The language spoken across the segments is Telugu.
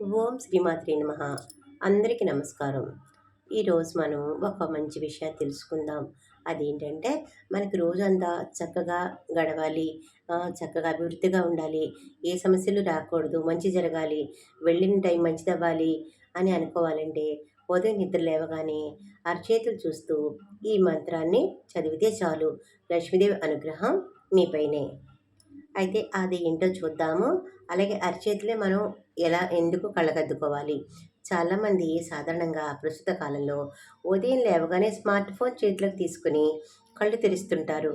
ఓం శ్రీమాత్రి నమ. అందరికీ నమస్కారం. ఈరోజు మనం ఒక మంచి విషయం తెలుసుకుందాం. అదేంటంటే మనకి రోజంతా చక్కగా గడవాలి చక్కగా అభివృద్ధిగా ఉండాలి ఏ సమస్యలు రాకూడదు మంచి జరగాలి వెళ్ళిన టైం మంచిది అవ్వాలి అని అనుకోవాలంటే ఉదయం నిద్ర లేవగానే అరచేతులు చూస్తూ ఈ మంత్రాన్ని చదివితే చాలు. లక్ష్మీదేవి అనుగ్రహం మీపైనే అయితే అది ఏంటో చూద్దాము. అలాగే అరచేతులే మనం ఎలా ఎందుకు కళ్ళకద్దుకోవాలి? చాలామంది సాధారణంగా ప్రస్తుత కాలంలో ఉదయం లేవగానే స్మార్ట్ ఫోన్ చేతిలోకి తీసుకుని కళ్ళు తెరుస్తుంటారు.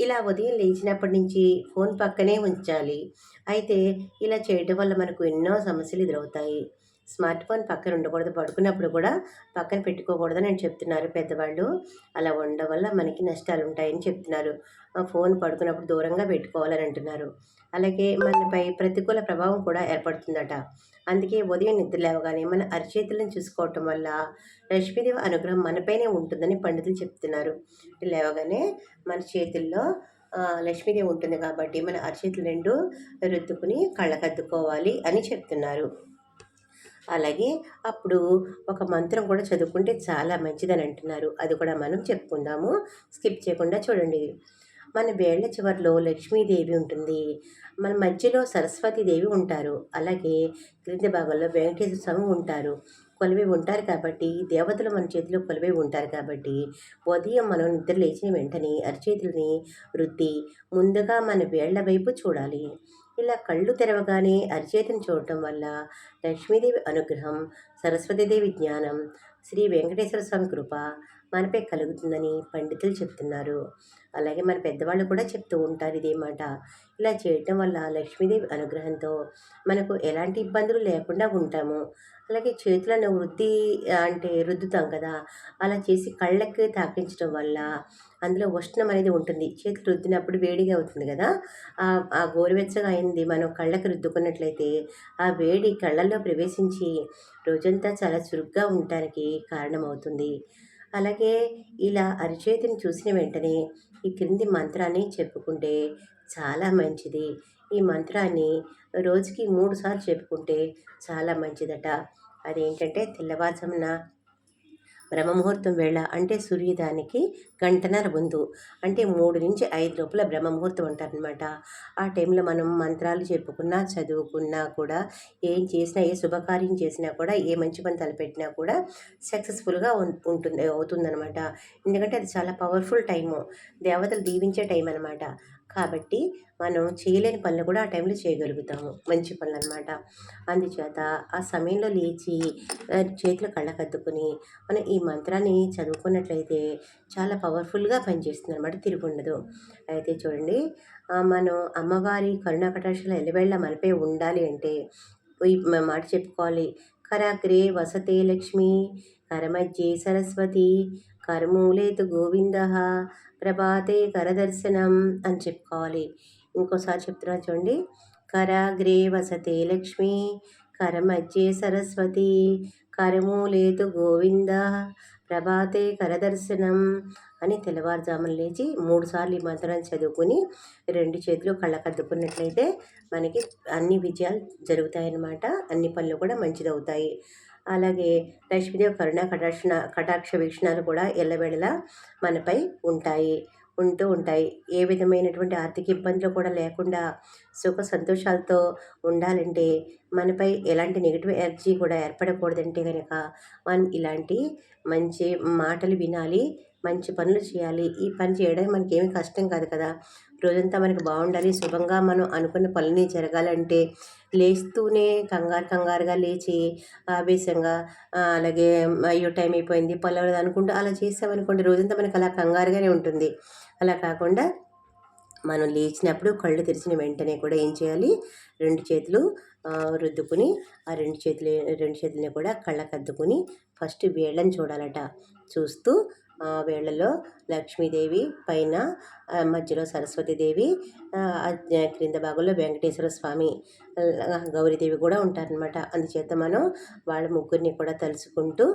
ఇలా ఉదయం లేచినప్పటి నుంచి ఫోన్ పక్కనే ఉంచాలి. అయితే ఇలా చేయడం వల్ల మనకు ఎన్నో సమస్యలు ఎదురవుతాయి. స్మార్ట్ ఫోన్ పక్కన ఉండకూడదు. పడుకున్నప్పుడు కూడా పక్కన పెట్టుకోకూడదని అని చెప్తున్నారు పెద్దవాళ్ళు. అలా ఉండడం వల్ల మనకి నష్టాలు ఉంటాయని చెప్తున్నారు. ఫోన్ పడుకున్నప్పుడు దూరంగా పెట్టుకోవాలని అంటున్నారు. అలాగే మనపై ప్రతికూల ప్రభావం కూడా ఏర్పడుతుందట. అందుకే ఉదయం నిద్ర లేవగానే మన అరిచేతులను చూసుకోవటం వల్ల లక్ష్మీదేవి అనుగ్రహం మనపైనే ఉంటుందని పండితులు చెప్తున్నారు. లేవగానే మన చేతుల్లో లక్ష్మీదేవి ఉంటుంది కాబట్టి మన అరిచేతులు రెండు రుద్దుకుని కళ్ళకద్దుకోవాలి అని చెప్తున్నారు. అలాగే అప్పుడు ఒక మంత్రం కూడా చదువుకుంటే చాలా మంచిదని అంటున్నారు. అది కూడా మనం చెప్పుకుందాము. స్కిప్ చేయకుండా చూడండి. మన వేళ్ళ చివరిలో లక్ష్మీదేవి ఉంటుంది. మన మధ్యలో సరస్వతీదేవి ఉంటారు. అలాగే క్రింది భాగంలో వెంకటేశ్వర స్వామి ఉంటారు. కొలివే ఉంటారు కాబట్టి దేవతలు మన చేతిలో కొలివే ఉంటారు కాబట్టి ఉదయం మనం నిద్ర లేచిన వెంటనే అరచేతుల్ని వృత్తి ముందుగా మన వేళ్ళ వైపు చూడాలి. ఇలా కళ్ళు తెరవగానే అరిచేతిని చూడటం వల్ల లక్ష్మీదేవి అనుగ్రహం సరస్వతీదేవి జ్ఞానం శ్రీ వెంకటేశ్వర స్వామి కృప మనపై కలుగుతుందని పండితులు చెప్తున్నారు. అలాగే మన పెద్దవాళ్ళు కూడా చెప్తూ ఉంటారు ఇదే మాట. ఇలా చేయటం వల్ల లక్ష్మీదేవి అనుగ్రహంతో మనకు ఎలాంటి ఇబ్బందులు లేకుండా ఉంటాము. అలాగే చేతులను వృద్ధి అంటే రుద్దుతాం కదా అలా చేసి కళ్ళకి తాకించడం వల్ల అందులో ఉష్ణం అనేది ఉంటుంది. చేతులు రుద్దినప్పుడు వేడిగా అవుతుంది కదా. ఆ గోరువెచ్చగా అయింది మనం కళ్ళకి రుద్దుకున్నట్లయితే ఆ వేడి కళ్ళల్లో ప్రవేశించి రోజంతా చాలా చురుగ్గా ఉండటానికి కారణమవుతుంది. అలాగే ఇలా అరిచేతిని చూసిన వెంటనే ఈ క్రింది మంత్రాన్ని చెప్పుకుంటే చాలా మంచిది. ఈ మంత్రాన్ని రోజుకి మూడు సార్లు చెప్పుకుంటే చాలా మంచిదట. అదేంటంటే తెల్లవారుజామున బ్రహ్మముహూర్తం వేళ అంటే సూర్యోదయానికి గంటన్నర ముందు అంటే మూడు నుంచి ఐదు లోపల బ్రహ్మముహూర్తం అంటారనమాట ఆ టైంలో మనం మంత్రాలు చెప్పుకున్నా చదువుకున్నా కూడా ఏం చేసినా ఏ శుభకార్యం చేసినా కూడా ఏ మంచి పని తలపెట్టినా కూడా సక్సెస్ఫుల్గా ఉంటుంది అవుతుందనమాట ఎందుకంటే అది చాలా పవర్ఫుల్ టైము. దేవతలు దీవించే టైం అనమాట కాబట్టి మనం చేయలేని పనులు కూడా ఆ టైంలో చేయగలుగుతాము. మంచి పనులు అనమాట అందుచేత ఆ సమయంలో లేచి చేతులు కళ్ళకద్దుకుని మనం ఈ మంత్రాన్ని చదువుకున్నట్లయితే చాలా పవర్ఫుల్గా పనిచేస్తుంది అనమాట ఉండదు అయితే చూడండి మనం అమ్మవారి కరుణా కటాక్షలు ఎల్లవేళ్ళ మనపై ఉండాలి అంటే ఈ మాట చెప్పుకోవాలి. కరాగ్రే వసతే లక్ష్మి కరమజ్జే సరస్వతి కరుమూలేతు గోవింద ప్రభాతే కరదర్శనం అని చెప్పుకోవాలి. ఇంకోసారి చెప్తున్నా చూడండి. కరాగ్రే వసతే లక్ష్మి కరమధ్యే సరస్వతి కరమూలేతు గోవింద ప్రభాతే కరదర్శనం అని తెల్లవారుజామున లేచి మూడుసార్లు ఈ మంత్రం చదువుకుని రెండు చేతులు కళ్ళకద్దుకున్నట్లయితే మనకి అన్ని విజయాలు జరుగుతాయన్నమాట. అన్ని పనులు కూడా మంచిదవుతాయి. అలాగే లక్ష్మీదేవి కరుణ కటాక్షణ కటాక్ష వీక్షణాలు కూడా ఎల్లవేళలా మనపై ఉంటాయి ఉంటూ ఉంటాయి. ఏ విధమైనటువంటి ఆర్థిక ఇబ్బందులు కూడా లేకుండా సుఖ సంతోషాలతో ఉండాలంటే మనపై ఎలాంటి నెగిటివ్ ఎనర్జీ కూడా ఏర్పడకూడదంటే కనుక మనం ఇలాంటి మంచి మాటలు వినాలి మంచి పనులు చేయాలి. ఈ పని చేయడం మనకి ఏమి కష్టం కాదు కదా. రోజంతా మనకి బాగుండాలి. శుభంగా మనం అనుకున్న పనులని జరగాలంటే లేస్తూనే కంగారు కంగారుగా లేచి ఆవేశంగా అలాగే అయ్యో టైం అయిపోయింది పనులు అనుకుంటూ అలా చేసామనుకోండి రోజంతా మనకి అలా కంగారుగానే ఉంటుంది. అలా కాకుండా మనం లేచినప్పుడు కళ్ళు తెరిచిన వెంటనే కూడా ఏం చేయాలి? రెండు చేతులు రుద్దుకుని ఆ రెండు చేతులు రెండు చేతులని కూడా కళ్ళకు అద్దుకుని ఫస్ట్ వేళ్ళని చూడాలట. చూస్తూ వేళలో లక్ష్మీదేవి పైన మధ్యలో సరస్వతీదేవి క్రింద భాగంలో వెంకటేశ్వర స్వామి గౌరీదేవి కూడా ఉంటారనమాట అందుచేత మనం వాళ్ళ ముగ్గురిని కూడా తలుచుకుంటూ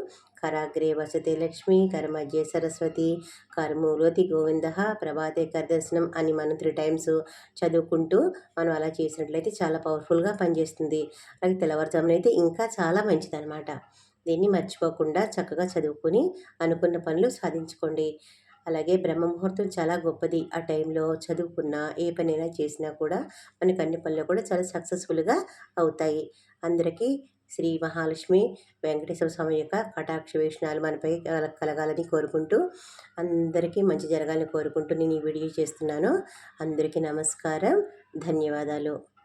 కరాగ్రే వసతి లక్ష్మి కరమధ్య సరస్వతి కర్మూర్వతి గోవింద ప్రభాతే కరదర్శనం అని మనం త్రీ టైమ్స్ చదువుకుంటూ మనం అలా చేసినట్లయితే చాలా పవర్ఫుల్గా పనిచేస్తుంది. అలాగే తెల్లవారుజామున అయితే ఇంకా చాలా మంచిదన్నమాట. దీన్ని మర్చిపోకుండా చక్కగా చదువుకొని అనుకున్న పనులు సాధించుకోండి. అలాగే బ్రహ్మ ముహూర్తం చాలా గొప్పది. ఆ టైంలో చదువుకున్న ఏ పనైనా చేసినా కూడా మనకి అన్ని పనులు కూడా చాలా సక్సెస్ఫుల్గా అవుతాయి. అందరికీ శ్రీ మహాలక్ష్మి వెంకటేశ్వర స్వామి యొక్క కటాక్ష వేషణాలు మనపై కల- కలగాలని కోరుకుంటూ అందరికీ మంచి జరగాలని కోరుకుంటూ నేను ఈ వీడియో చేస్తున్నాను. అందరికీ నమస్కారం. ధన్యవాదాలు.